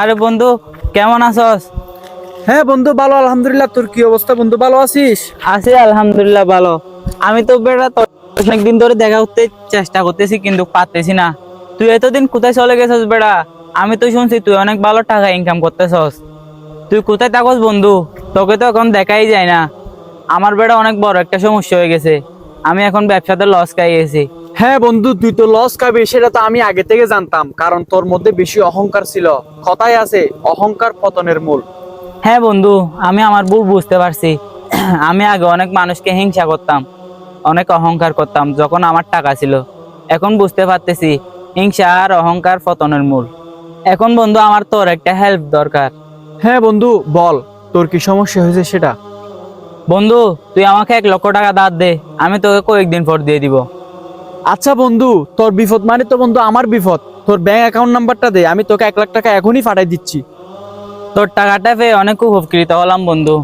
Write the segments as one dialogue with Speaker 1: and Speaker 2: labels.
Speaker 1: আরে বন্ধু কেমন আছস?
Speaker 2: হ্যাঁ বন্ধু ভালো আলহামদুলিল্লাহ। তোর কি অবস্থা বন্ধু ভালো আছিস?
Speaker 1: আছি আলহামদুলিল্লাহ ভালো। আমি তো বেটা তোর অনেকদিন ধরে দেখা করতে চেষ্টা করতেছি কিন্তু পারতেছি না। তুই এতদিন কোথায় চলে গেছস বেটা? আমি তো শুনছি তুই অনেক ভালো টাকা ইনকাম করতেছস। তুই কোথায় থাকস বন্ধু? তোকে তো এখন দেখাই যায় না। আমার বেটা অনেক বড় একটা সমস্যা হয়ে গেছে। আমি এখন ব্যবসাতে লস খাই গেছি
Speaker 2: হ্যাঁ বন্ধু তুই তো লস খাবি সেটা তো আমি আগে থেকে জানতাম কারণ তোর মধ্যে বেশি অহংকার ছিল। কথায় আছে অহংকার পতনের মূল।
Speaker 1: হ্যাঁ বন্ধু আমি আমার ভুল বুঝতে পারছি। আমি আগে অনেক মানুষকে হিংসা করতাম অনেক অহংকার করতাম যখন আমার টাকা ছিল। এখন বুঝতে পারতেছি হিংসা আর অহংকার পতনের মূল। এখন বন্ধু আমার তোর একটা হেল্প দরকার।
Speaker 2: হ্যাঁ বন্ধু বল তোর কি সমস্যা হয়েছে সেটা?
Speaker 1: বন্ধু তুই আমাকে এক লক্ষ টাকা দাঁত দে আমি তোকে কয়েকদিন পর দিয়ে দিব।
Speaker 2: আচ্ছা বন্ধু তোর বিপদ মানে তো বন্ধু আমার বিপদ। তোর ব্যাংক অ্যাকাউন্ট নাম্বারটা দে আমি তোকে এক লাখ টাকা এখনই পাঠাই দিচ্ছি।
Speaker 1: তোর টাকাটা পেয়ে অনেক উপকৃত হলাম বন্ধু।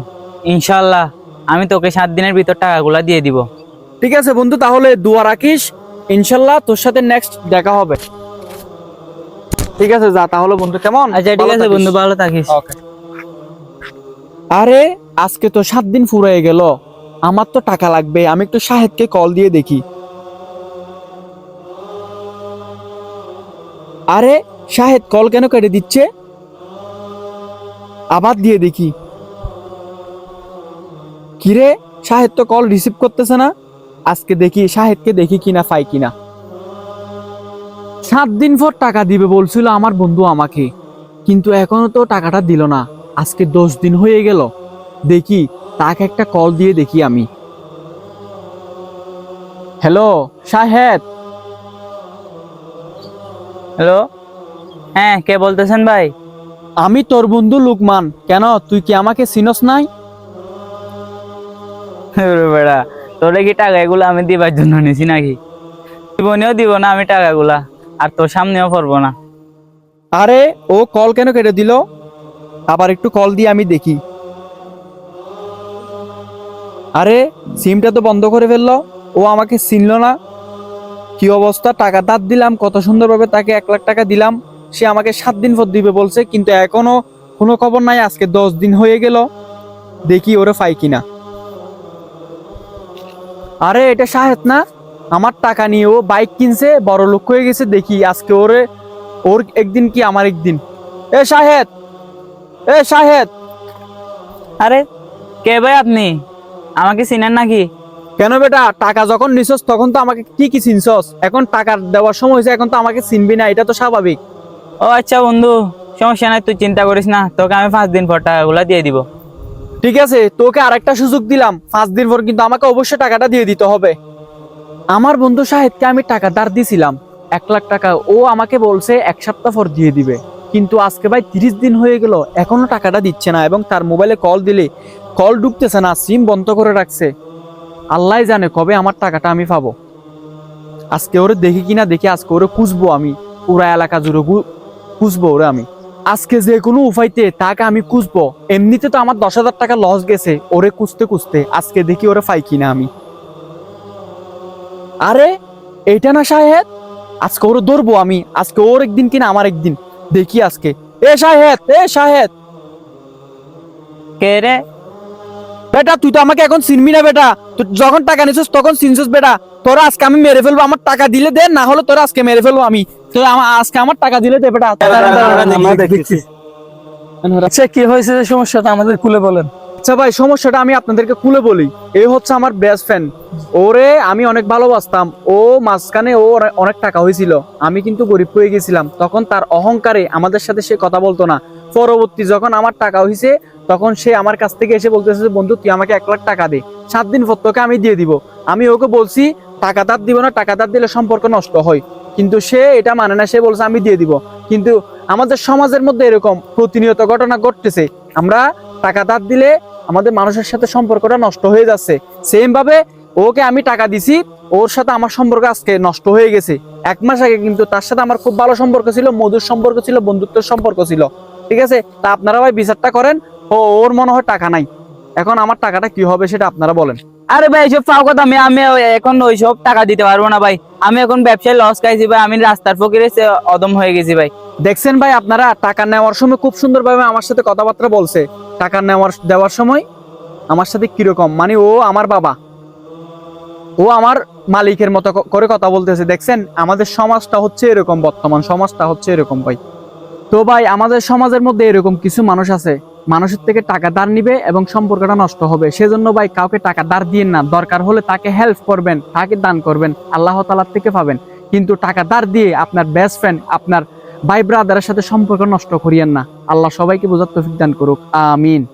Speaker 1: ইনশাল্লাহ আমি তোকে সাত দিনের ভিতর টাকাগুলা দিয়ে দিব।
Speaker 2: ঠিক আছে বন্ধু তাহলে দোয়া রাখিস। ইনশাল্লাহ তোর সাথে নেক্সট দেখা হবে। ঠিক আছে যা তাহলে বন্ধু কেমন?
Speaker 1: আচ্ছা ঠিক আছে বন্ধু ভালো থাকিস।
Speaker 2: ওকে আরে আজকে তো সাত দিন ফুরাই গেল। আমার তো টাকা লাগবে আমি একটু শাহেদকে কল দিয়ে দেখি। আরে শাহেদ কল কেন কেটে দিচ্ছে? আবার দিয়ে দেখি। কিরে, শাহেদ তো কল রিসিভ করতেছে না? আজকে দেখি শাহেদকে দেখি কিনা, পাই কিনা। সাত দিন পর টাকা দিবে বলছিল আমার বন্ধু আমাকে। কিন্তু এখনও তো টাকাটা দিল না। আজকে দশ দিন হয়ে গেল। দেখি, তাকে একটা কল দিয়ে দেখি আমি। হ্যালো, শাহেদ?
Speaker 1: হ্যালো? হ্যাঁ কে বলতেছেন ভাই?
Speaker 2: আমি তোর বন্ধু লুকমান। কেন তুই কি আমাকে চিনস নাই?
Speaker 1: বেড়া তোরে কি টাকা এগুলো আমি দিবার জন্য নিছি নাকি? জীবনেও দিব না আমি টাকাগুলা আর তোর সামনেও পড়ব না।
Speaker 2: আরে ও কল কেন কেটে দিল? আবার একটু কল দিয়ে আমি দেখি। আরে সিমটা তো বন্ধ করে ফেলল। ও আমাকে চিনলো না। কি অবস্থা? টাকা দাঁত দিলাম, কত সুন্দরভাবে তাকে এক লাখ টাকা দিলাম। সে আমাকে সাত দিন পর দিবে বলছে, কিন্তু এখনও কোনো খবর নাই, আজকে দশ দিন হয়ে গেল। দেখি ওরে পাই কিনা। আরে, এটা শাহেদ না? আমার টাকা নিয়ে ও বাইক কিনছে, বড় লোক হয়ে গেছে, দেখি আজকে ওরে, ওর একদিন কি আমার একদিন? এ শাহেদ! এ শাহেদ!
Speaker 1: আরে, কে ভাই আপনি? আমাকে চিনেন নাকি?
Speaker 2: কেন বেটা? টাকা যখন নিছস তখন তো আমাকে কি কি চিনছস? এখন টাকা দেওয়ার সময় হয়েছে এখন তো আমাকে চিনবি না এটা তো স্বাভাবিক।
Speaker 1: ও আচ্ছা বন্ধু সমস্যা নাই তুই চিন্তা করিস না তোকে আমি পাঁচ দিন পর টাকাগুলা দিয়ে দিব।
Speaker 2: ঠিক আছে তোকে আরেকটা সুযোগ দিলাম। পাঁচ দিন পর কিন্তু আমাকে অবশ্যই টাকাটা দিয়ে দিতে হবে। আমার বন্ধু সাহেবকে আমি টাকা ধার দিয়েছিলাম এক লাখ টাকা ও আমাকে বলছে এক সপ্তাহ পর দিয়ে দিবে। কিন্তু আজকে ভাই তিরিশ দিন হয়ে গেল এখনও টাকাটা দিচ্ছে না এবং তার মোবাইলে কল দিলে কল ঢুকতেছে না সিম বন্ধ করে রাখছে। আল্লাহ জানে কবে আমার টাকাটা আমি পাবো। আজকে ওরে দেখি কিনা, দেখি আজকে ওরে খুঁজবো আমি। পুরা এলাকা জুড়ে খুঁজবো ওরে আমি। আজকে যে কোনো উপায়তে তাকে আমি খুঁজবো। এমনিতে তো আমার দশ হাজার টাকা লস গেছে, ওরে খুঁজতে খুঁজতে আজকে দেখি ওরে পাই কিনা আমি। আরে, এইটা না শাহেদ আজকে ওরে ধরবো আমি। আজকে ওর একদিন কিনা আমার একদিন। দেখি আজকে। এ শাহেদ এ শাহেদ
Speaker 1: কে রে?
Speaker 2: বেটা তুই তো আমাকে এখন চিনবি না বেটা। তুই যখন টাকা নিছিস তখন চিনছিস বেটা। তোরা আজকে আমি মেরে ফেলব আমার টাকা দিলে দে না হলে তোরা আজকে মেরে ফেলব আমি। তোরা আমার আজকে আমার টাকা দিলে দে বেটা।
Speaker 3: আচ্ছা কি হয়েছে সমস্যাটা আমাদের খুলে বলেন?
Speaker 2: আচ্ছা ভাই সমস্যাটা আমি আপনাদেরকে খুলে বলি। এই হচ্ছে আমার বেস্ট ফ্রেন্ড ওরে আমি অনেক ভালোবাসতাম। ও মাঝখানে ও অনেক টাকা হয়েছিল। আমি কিন্তু গরিব হয়ে গেছিলাম। তখন তার অহংকারে আমাদের সাথে সে কথা বলতো না। পরবর্তী যখন আমার টাকা হয়েছে তখন সে আমার কাছ থেকে এসে বলতেছে যে, বন্ধু তুই আমাকে এক লাখ টাকা দে। সাত দিন পর তোকে আমি দিয়ে দিব। আমি ওকে বলছি টাকা তার দিব না টাকা তার দিলে সম্পর্ক নষ্ট হয়। কিন্তু সে এটা মানে না সে বলছে আমি দিয়ে দিব। কিন্তু আমাদের সমাজের মধ্যে এরকম প্রতিনিয়ত ঘটনা ঘটতেছে। আমরা টাকা ধার দিলে আমাদের মানুষের সাথে সম্পর্কটা নষ্ট হয়ে যাচ্ছে। সেম ভাবে ওকে আমি টাকা দিছি ওর সাথে আমার সম্পর্ক আজকে নষ্ট হয়ে গেছে। এক মাস আগে কিন্তু তার সাথে আমার খুব ভালো সম্পর্ক ছিল মধুর সম্পর্ক ছিল বন্ধুত্বের সম্পর্ক ছিল। ঠিক আছে? তা আপনারা ভাই বিচারটা করেন ও ওর মনে হয় টাকা নাই। এখন আমার টাকাটা কি হবে সেটা আপনারা বলেন।
Speaker 1: আরে ভাই এইসব পাও কথা আমি আমি এখন ওইসব টাকা দিতে পারব না ভাই। আমি এখন ব্যবসায় লস খাইছি ভাই আমি রাস্তার ফকিরে অদম হয়ে গেছি ভাই।
Speaker 2: দেখছেন ভাই আপনারা টাকা নেওয়ার সময় খুব সুন্দরভাবে আমার সাথে কথাবার্তা বলছে। টাকা নেওয়ার দেওয়ার সময় আমার সাথে কীরকম? মানে ও আমার বাবা। ও আমার মালিকের মতো করে কথা বলতেছে। দেখছেন আমাদের সমাজটা হচ্ছে এরকম বর্তমান। সমাজটা হচ্ছে এরকম ভাই। তো ভাই আমাদের সমাজের মধ্যে এরকম কিছু মানুষ আছে? মানুষের থেকে টাকা ধার নিবে এবং সম্পর্কটা নষ্ট হবে। সেজন্য ভাই, কাউকে টাকা ধার দিয়ে না। দরকার হলে তাকে হেল্প করবেন, তাকে দান করবেন, আল্লাহ তালার থেকে পাবেন। কিন্তু টাকা ধার দিয়ে আপনার বেস্ট ফ্রেন্ড আপনার ভাই ব্রাদারের সাথে সম্পর্ক নষ্ট করিয়েন না। আল্লাহ সবাইকে বোঝার তফিক দান করুক। আমিন।